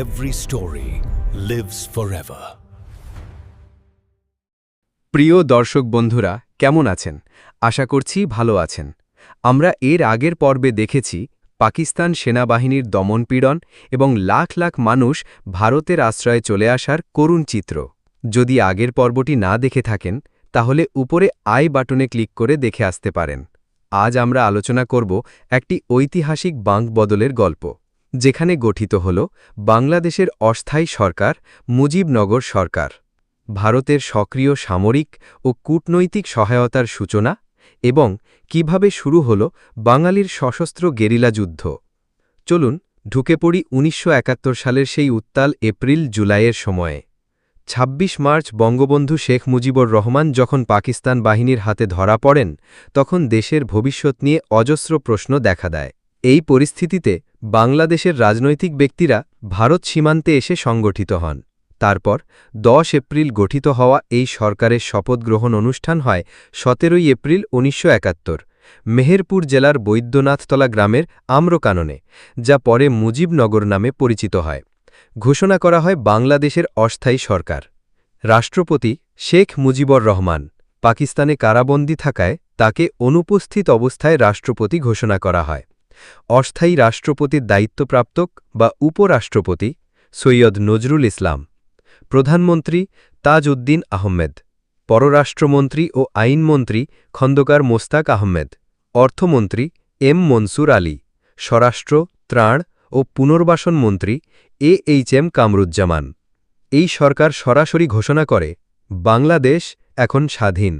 Every story lives forever. প্রিয় দর্শক বন্ধুরা, কেমন আছেন? আশা করছি ভালো আছেন। আমরা এর আগের পর্বে দেখেছি পাকিস্তান সেনাবাহিনীর দমনপীড়ন এবং লাখ লাখ মানুষ ভারতের আশ্রয়ে চলে আসার করুণ চিত্র। যদি আগের পর্বটি না দেখে থাকেন, তাহলে উপরে আই বাটনে ক্লিক করে দেখে আসতে পারেন। আজ আমরা আলোচনা করব একটি ঐতিহাসিক বাঁক বদলের গল্প। যেখানে গঠিত হল বাংলাদেশের অস্থায়ী সরকার, মুজিবনগর সরকার, ভারতের সক্রিয় সামরিক ও কূটনৈতিক সহায়তার সূচনা এবং কীভাবে শুরু হল বাঙালির সশস্ত্র গেরিলা যুদ্ধ। চলুন, ঢুকে পড়ি উনিশশো একাত্তর সালের সেই উত্তাল এপ্রিল জুলাইয়ের সময়ে। ২৬ মার্চ বঙ্গবন্ধু শেখ মুজিবুর রহমান যখন পাকিস্তান বাহিনীর হাতে ধরা পড়েন, তখন দেশের ভবিষ্যৎ নিয়ে অজস্র প্রশ্ন দেখা দেয়। এই পরিস্থিতিতে বাংলাদেশের রাজনৈতিক ব্যক্তিরা ভারত সীমান্তে এসে সংগঠিত হন। তারপর ১০ এপ্রিল গঠিত হওয়া এই সরকারের শপথ গ্রহণ অনুষ্ঠান হয় সতেরোই এপ্রিল উনিশশো একাত্তর, মেহেরপুর জেলার বৈদ্যনাথতলা গ্রামের আম্রকাননে, যা পরে মুজিবনগর নামে পরিচিত হয়। ঘোষণা করা হয় বাংলাদেশের অস্থায়ী সরকার। রাষ্ট্রপতি শেখ মুজিবর রহমান পাকিস্তানে কারাবন্দী থাকায় তাকে অনুপস্থিত অবস্থায় রাষ্ট্রপতি ঘোষণা করা হয়। অস্থায়ী রাষ্ট্রপতির দায়িত্বপ্রাপ্তক বা উপরাষ্ট্রপতি সৈয়দ নজরুল ইসলাম, প্রধানমন্ত্রী তাজ উদ্দিন আহমেদ, পররাষ্ট্রমন্ত্রী ও আইনমন্ত্রী খন্দকার মোস্তাক আহমেদ, অর্থমন্ত্রী এম মনসুর আলী, স্বরাষ্ট্র, ত্রাণ ও পুনর্বাসন মন্ত্রী এ এইচ এম কামরুজ্জামান। এই সরকার সরাসরি ঘোষণা করে, বাংলাদেশ এখন স্বাধীন,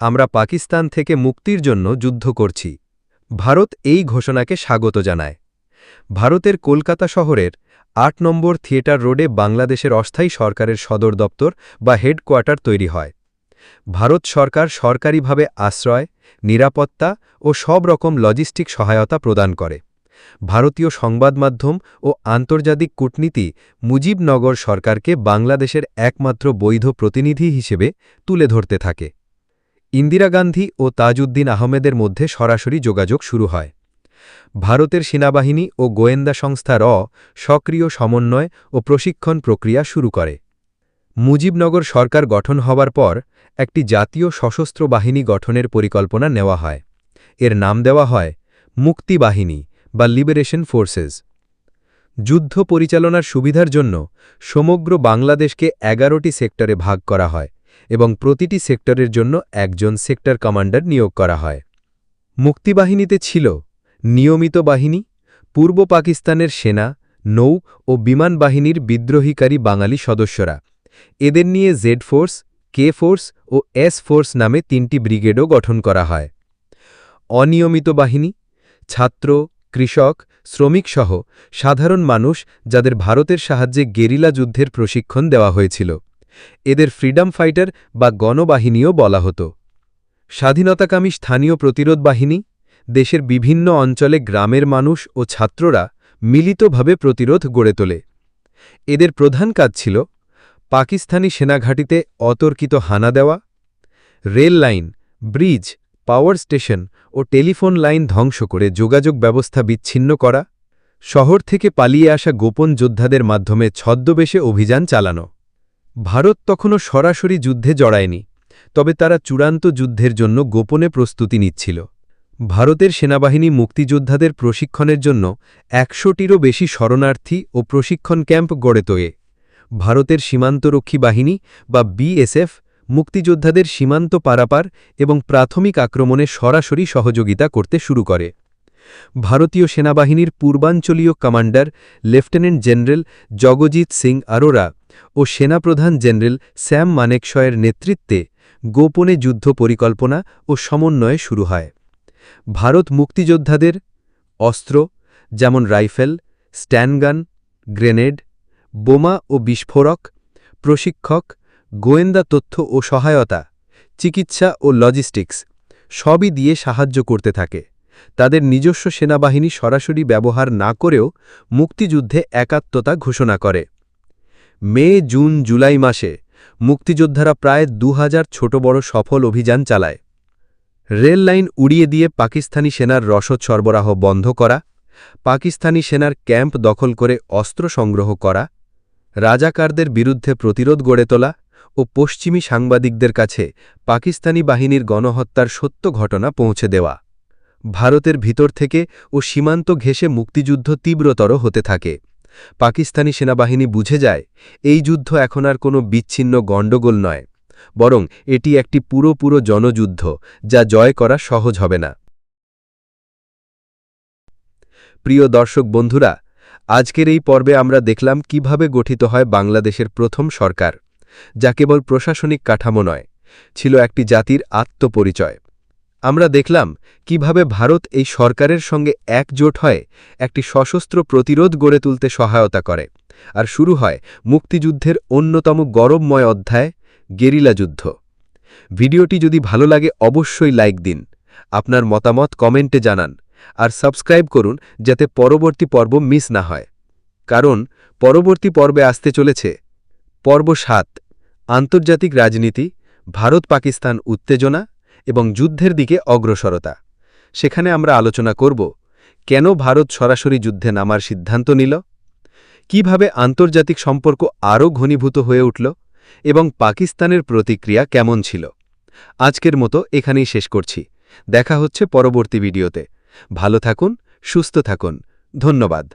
আমরা পাকিস্তান থেকে মুক্তির জন্য যুদ্ধ করছি। ভারত এই ঘোষণাকে স্বাগত জানায়। ভারতের কলকাতা শহরের আট নম্বর থিয়েটার রোডে বাংলাদেশের অস্থায়ী সরকারের সদর দপ্তর বা হেডকোয়ার্টার তৈরি হয়। ভারত সরকার সরকারিভাবে আশ্রয়, নিরাপত্তা ও সব রকম লজিস্টিক সহায়তা প্রদান করে। ভারতীয় সংবাদ মাধ্যম ও আন্তর্জাতিক কূটনীতি মুজিবনগর সরকারকে বাংলাদেশের একমাত্র বৈধ প্রতিনিধি হিসেবে তুলে ধরতে থাকে। ইন্দিরা গান্ধী ও তাজউদ্দিন আহমেদের মধ্যে সরাসরি যোগাযোগ শুরু হয়। ভারতের সেনাবাহিনী ও গোয়েন্দা সংস্থা র সক্রিয় সমন্বয় ও প্রশিক্ষণ প্রক্রিয়া শুরু করে। মুজিবনগর সরকার গঠন হবার পর একটি জাতীয় সশস্ত্র বাহিনী গঠনের পরিকল্পনা নেওয়া হয়। এর নাম দেওয়া হয় মুক্তি বাহিনী বা লিবারেশন ফোর্সেস। যুদ্ধ পরিচালনার সুবিধার জন্য সমগ্র বাংলাদেশকে এগারোটি সেক্টরে ভাগ করা হয়। এবং প্রতিটি সেক্টরের জন্য একজন সেক্টর কমান্ডার নিয়োগ করা হয়। মুক্তিবাহিনীতে ছিল নিয়মিত বাহিনী, পূর্ব পাকিস্তানের সেনা, নৌ ও বিমান বাহিনীর বিদ্রোহীকারী বাঙালি সদস্যরা। এদের নিয়ে জেড ফোর্স, কে ফোর্স ও এস ফোর্স নামে তিনটি ব্রিগেডও গঠন করা হয়। অনিয়মিত বাহিনী, ছাত্র, কৃষক শ্রমিকসহ সাধারণ মানুষ যাদের ভারতের সাহায্যে গেরিলা যুদ্ধের প্রশিক্ষণ দেওয়া হয়েছিল। এদের ফ্রিডম ফাইটার বা গণবাহিনীও বলা হতো। স্বাধীনতাকামী স্থানীয় প্রতিরোধ বাহিনী, দেশের বিভিন্ন অঞ্চলে গ্রামের মানুষ ও ছাত্ররা মিলিতভাবে প্রতিরোধ গড়ে তোলে। এদের প্রধান কাজ ছিল পাকিস্তানি সেনাঘাটিতে অতর্কিত হানা দেওয়া, rail line, bridge, power station ও টেলিফোন লাইন ধ্বংস করে যোগাযোগ ব্যবস্থা বিচ্ছিন্ন করা, শহর থেকে পালিয়ে আসা গোপন যোদ্ধাদের মাধ্যমে ছদ্মবেশে অভিযান চালানো। ভারত তখনও সরাসরি যুদ্ধে জড়ায়নি, তবে তারা চূড়ান্ত যুদ্ধের জন্য গোপনে প্রস্তুতি নিচ্ছিল। ভারতের সেনাবাহিনী মুক্তিযোদ্ধাদের প্রশিক্ষণের জন্য একশোটিরও বেশি শরণার্থী ও প্রশিক্ষণ ক্যাম্প গড়ে তোয়ে। ভারতের সীমান্তরক্ষী বাহিনী বা বিএসএফ মুক্তিযোদ্ধাদের সীমান্ত পারাপার এবং প্রাথমিক আক্রমণে সরাসরি সহযোগিতা করতে শুরু করে। ভারতীয় সেনাবাহিনীর পূর্বাঞ্চলীয় commander lieutenant general Jagjit Singh Aurora ও সেনাপ্রধান জেনারেল স্যাম মানেকশয়ের নেতৃত্বে গোপনে যুদ্ধ পরিকল্পনা ও সমন্বয়ে শুরু হয়। ভারত মুক্তিযোদ্ধাদের অস্ত্র, যেমন রাইফেল, স্ট্যানগান, গ্রেনেড, বোমা ও বিস্ফোরক, প্রশিক্ষক, গোয়েন্দা তথ্য ও সহায়তা, চিকিৎসা ও লজিস্টিক্স সবই দিয়ে সাহায্য করতে থাকে। তাদের নিজস্ব সেনাবাহিনী সরাসরি ব্যবহার না করেও মুক্তিযুদ্ধে একাত্মতা ঘোষণা করে। মে, জুন, জুলাই মাসে মুক্তিযোদ্ধারা প্রায় দু হাজার ছোট বড় সফল অভিযান চালায়। রেল লাইন উড়িয়ে দিয়ে পাকিস্তানি সেনার রসদ সরবরাহ বন্ধ করা, পাকিস্তানি সেনার ক্যাম্প দখল করে অস্ত্র সংগ্রহ করা, রাজাকারদের বিরুদ্ধে প্রতিরোধ গড়ে তোলা ও পশ্চিমী সাংবাদিকদের কাছে পাকিস্তানি বাহিনীর গণহত্যার সত্য ঘটনা পৌঁছে দেওয়া। ভারতের ভিতর থেকে ও সীমান্ত ঘেঁষে মুক্তিযুদ্ধ তীব্রতর হতে থাকে। পাকিস্তানি সেনাবাহিনী বুঝে যায়, এই যুদ্ধ এখন আর কোনো বিচ্ছিন্ন গণ্ডগোল নয়, বরং এটি একটি পুরো পুরো জনযুদ্ধ, যা জয় করা সহজ হবে না। প্রিয় দর্শক বন্ধুরা, আজকের এই পর্বে আমরা দেখলাম কীভাবে গঠিত হয় বাংলাদেশের প্রথম সরকার, যা কেবল প্রশাসনিক কাঠামো নয়, ছিল একটি জাতির আত্মপরিচয়। আমরা দেখলাম কীভাবে ভারত এই সরকারের সঙ্গে একজোট হয়ে একটি সশস্ত্র প্রতিরোধ গড়ে তুলতে সহায়তা করে। আর শুরু হয় মুক্তিযুদ্ধের অন্যতম গরমময় অধ্যায়, গেরিলা যুদ্ধ। ভিডিওটি যদি ভালো লাগে অবশ্যই লাইক দিন। আপনার মতামত কমেন্টে জানান। আর সাবস্ক্রাইব করুন যাতে পরবর্তী পর্ব মিস না হয়। কারণ পরবর্তী পর্বে আসতে চলেছে পর্ব সাত, আন্তর্জাতিক রাজনীতি ভারত পাকিস্তান উত্তেজনা এবং যুদ্ধের দিকে অগ্রসরতা। সেখানে আমরা আলোচনা করব, কেন ভারত সরাসরি যুদ্ধে নামার সিদ্ধান্ত নিল? কীভাবে আন্তর্জাতিক সম্পর্ক আরও ঘনীভূত হয়ে উঠল? এবং পাকিস্তানের প্রতিক্রিয়া কেমন ছিল? আজকের মতো এখানেই শেষ করছি। দেখা হচ্ছে পরবর্তী ভিডিওতে। ভালো থাকুন, সুস্থ থাকুন। ধন্যবাদ।